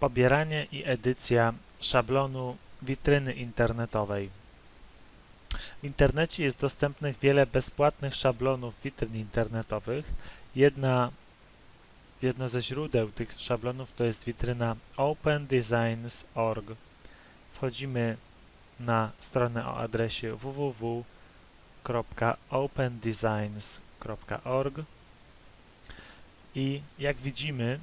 pobieranie i edycja szablonu witryny internetowej. W internecie jest dostępnych wiele bezpłatnych szablonów witryn internetowych. Jedna, jedno ze źródeł tych szablonów to jest witryna opendesigns.org. Wchodzimy na stronę o adresie www.opendesigns.org i jak widzimy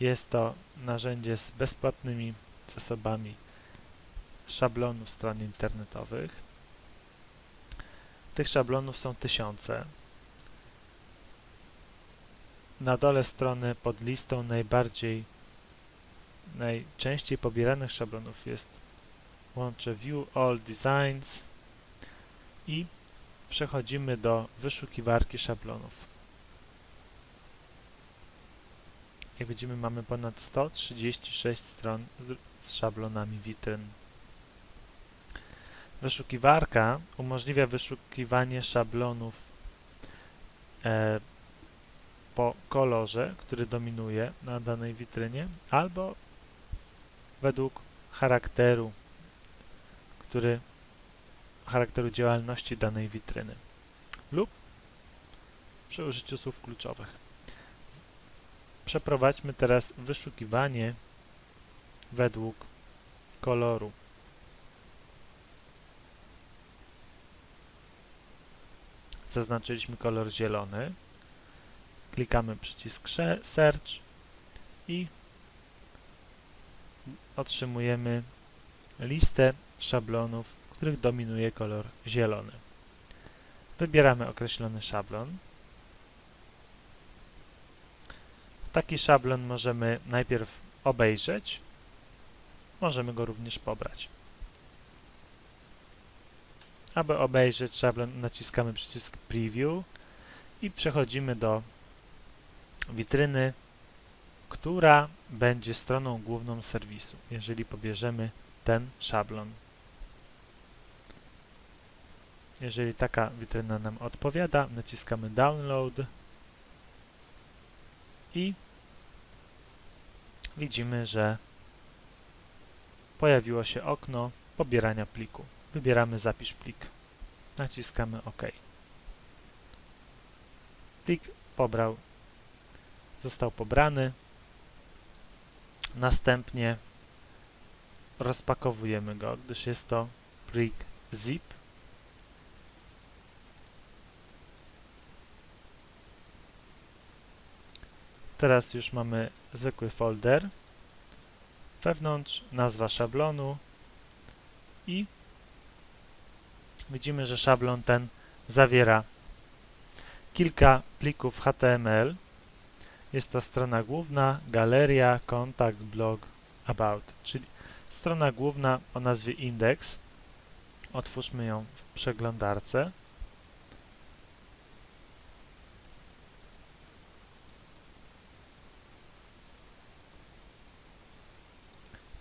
jest to narzędzie z bezpłatnymi zasobami szablonów stron internetowych. Tych szablonów są tysiące. Na dole strony pod listą najbardziej najczęściej pobieranych szablonów jest łączę View All Designs i przechodzimy do wyszukiwarki szablonów. Jak widzimy mamy ponad 136 stron z, z szablonami witryn. Wyszukiwarka umożliwia wyszukiwanie szablonów e, po kolorze, który dominuje na danej witrynie, albo według charakteru, który charakteru działalności danej witryny lub przy użyciu słów kluczowych. Przeprowadźmy teraz wyszukiwanie według koloru. Zaznaczyliśmy kolor zielony. Klikamy przycisk Search i otrzymujemy listę szablonów, w których dominuje kolor zielony. Wybieramy określony szablon. Taki szablon możemy najpierw obejrzeć, możemy go również pobrać. Aby obejrzeć szablon naciskamy przycisk Preview i przechodzimy do witryny, która będzie stroną główną serwisu, jeżeli pobierzemy ten szablon. Jeżeli taka witryna nam odpowiada, naciskamy Download i widzimy, że pojawiło się okno pobierania pliku. Wybieramy Zapisz plik. Naciskamy OK. Plik pobrał, został pobrany. Następnie rozpakowujemy go, gdyż jest to plik zip. Teraz już mamy zwykły folder. Wewnątrz nazwa szablonu i widzimy, że szablon ten zawiera kilka plików HTML. Jest to strona główna, galeria, kontakt, blog, about, czyli strona główna o nazwie index. Otwórzmy ją w przeglądarce.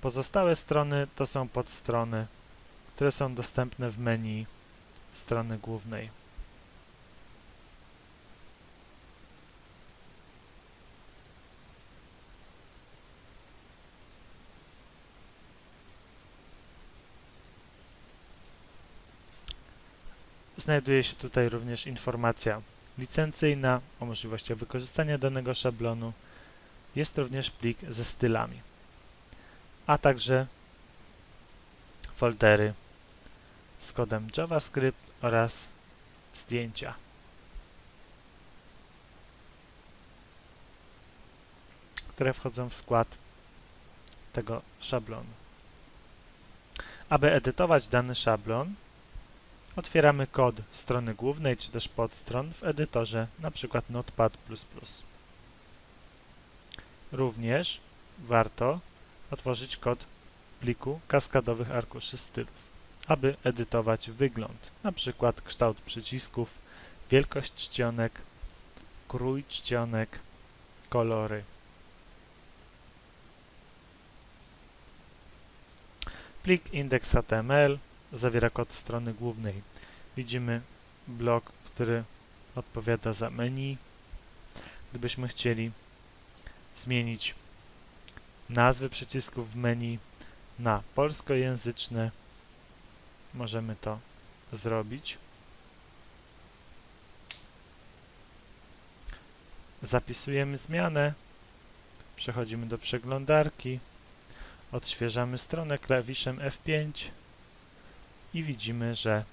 Pozostałe strony to są podstrony, które są dostępne w menu strony głównej. Znajduje się tutaj również informacja licencyjna o możliwościach wykorzystania danego szablonu. Jest również plik ze stylami, a także foldery z kodem JavaScript oraz zdjęcia. które wchodzą w skład tego szablonu. Aby edytować dany szablon, otwieramy kod strony głównej czy też podstron w edytorze, np. Notepad++. Również warto otworzyć kod pliku kaskadowych arkuszy stylów, aby edytować wygląd, np. kształt przycisków, wielkość czcionek, krój czcionek, kolory. Plik index.html zawiera kod strony głównej. Widzimy blok, który odpowiada za menu. Gdybyśmy chcieli zmienić nazwy przycisków w menu na polskojęzyczne. Możemy to zrobić. Zapisujemy zmianę, przechodzimy do przeglądarki, odświeżamy stronę klawiszem F5 i widzimy, że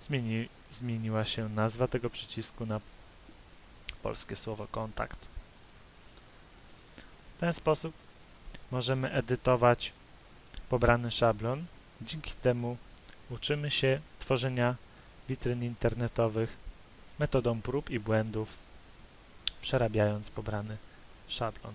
zmieni, zmieniła się nazwa tego przycisku na polskie słowo kontakt. W ten sposób możemy edytować pobrany szablon. Dzięki temu uczymy się tworzenia witryn internetowych metodą prób i błędów, przerabiając pobrany szablon.